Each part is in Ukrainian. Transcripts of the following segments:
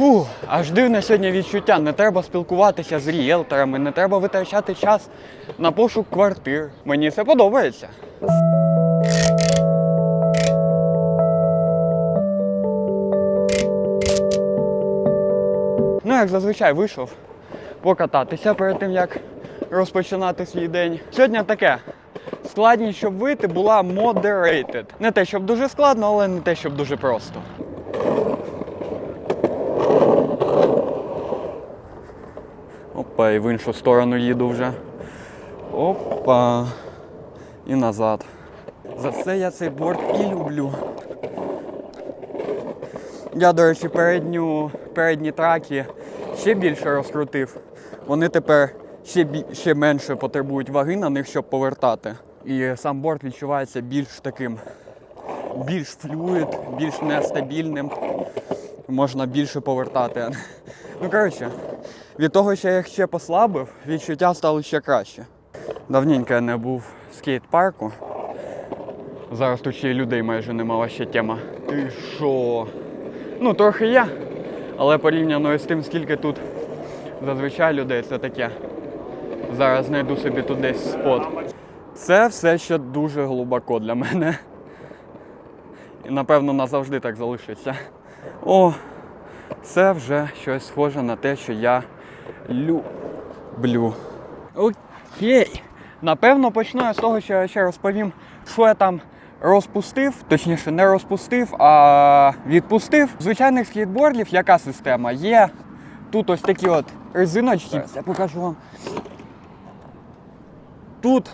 Фу, аж дивне сьогодні відчуття. Не треба спілкуватися з ріелторами, не треба витрачати час на пошук квартир. Мені це подобається. Ну, як зазвичай, вийшов покататися перед тим, як розпочинати свій день. Сьогодні таке. Складність, щоб вийти, була moderated. Не те, щоб дуже складно, але не те, щоб дуже просто. Опа, і в іншу сторону їду вже. Опа. І назад. За це я цей борт і люблю. Я, до речі, передню, передні траки ще більше розкрутив. Вони тепер ще, ще менше потребують ваги на них, щоб повертати. І сам борт відчувається більш таким, більш флюїд, більш нестабільним. Можна більше повертати. Ну, коротше, від того, що я ще послабив, відчуття стало ще краще. Давненько я не був в скейт-парку. Зараз тут ще й людей майже немає ще тема. Ти що? Ну, трохи є, але порівняно з тим, скільки тут зазвичай людей, це таке. Зараз знайду собі тут десь спот. Це все ще дуже глибоко для мене. І напевно назавжди так залишиться. О, це вже щось схоже на те, що я люблю. Окей. Напевно, почну я з того, що я ще розповім, що я там розпустив, точніше, не розпустив, а відпустив. Звичайних скейтбордів яка система? Є тут ось такі от резиночки. Я покажу вам. Тут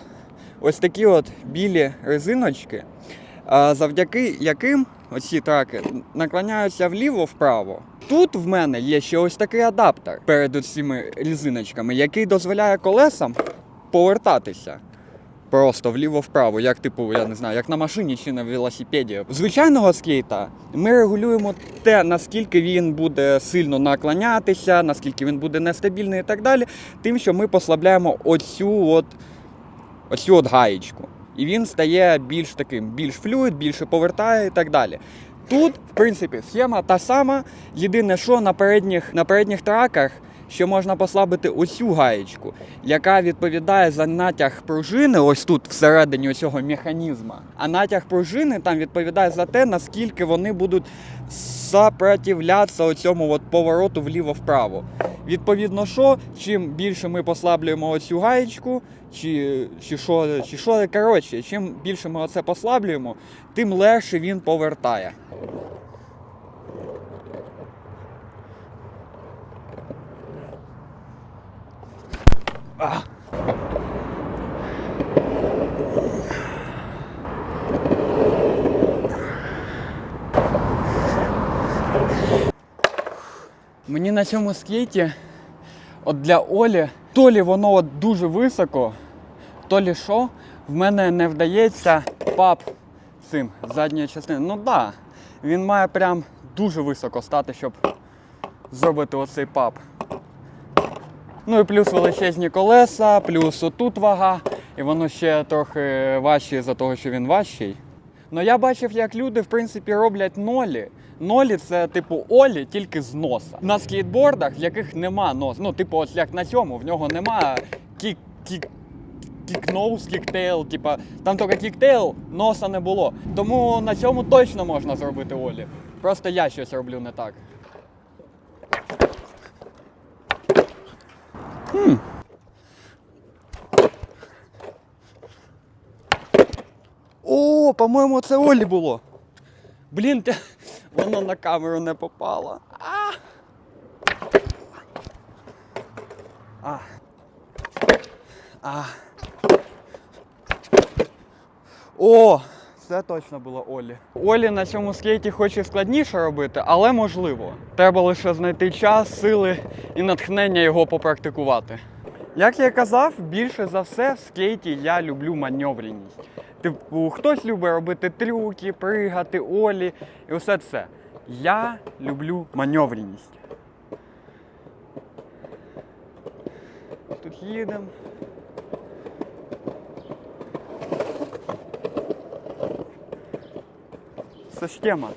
ось такі от білі резиночки, завдяки яким оці траки наклоняються вліво-вправо. Тут в мене є ще ось такий адаптер перед цими резиночками, який дозволяє колесам повертатися. Просто вліво-вправо, як типу, я не знаю, як на машині чи на велосипеді. Звичайного скейта ми регулюємо те, наскільки він буде сильно наклонятися, наскільки він буде нестабільний і так далі, тим, що ми послабляємо оцю от, оцю от гаєчку. І він стає більш таким, більш флюїд, більше повертає і так далі. Тут, в принципі, схема та сама. Єдине, що на передніх, на передніх траках що можна послабити оцю гаєчку, яка відповідає за натяг пружини, ось тут всередині цього механізма. А натяг пружини там відповідає за те, наскільки вони будуть сопротивлятися оцьому от повороту вліво-вправо. Відповідно, що чим більше ми послаблюємо оцю гаєчку, чи, чи що, чи що, коротше, чим більше ми оце послаблюємо, тим легше він повертає. Мені на цьому скейті, от для Олі, то лі воно от дуже високо, то лі що, в мене не вдається пап цим задньої частини. Ну так, да, він має прям дуже високо стати, щоб зробити оцей пап. Ну і плюс величезні колеса, плюс отут вага, і воно ще трохи важче за того, що він важчий. Ну я бачив, як люди в принципі роблять нолі. Нолі це типу олі, тільки з носа. На скейтбордах, в яких нема носу. Ну, типу, ось як на цьому, в нього нема кік кік кікноус, кіктейл, типа там тільки кіктейл, носа не було. Тому на цьому точно можна зробити олі. Просто я щось роблю не так. О, по-моєму, це Олі було. Блін, те... воно на камеру не попало. А! А. А. О! Це точно було Олі. Олі на цьому скейті хоче складніше робити, але можливо. Треба лише знайти час, сили і натхнення його попрактикувати. Як я казав, більше за все в скейті я люблю маневреність. Типу, хтось любить робити трюки, пригати, олі і усе це. Я люблю маневреність. Тут їдемо. Це ж тема.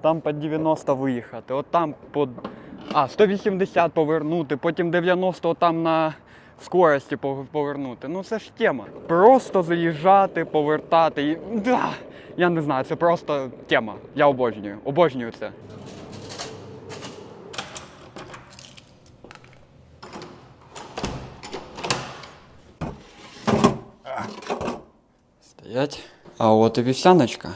Там по 90 виїхати, от там по А, 180 повернути, потім 90 там на скорості повернути. Ну це ж тема. Просто заїжджати, повертати. І... Да! Я не знаю, це просто тема. Я обожнюю. Обожнюю це. Стоять. А от і вівсяночка.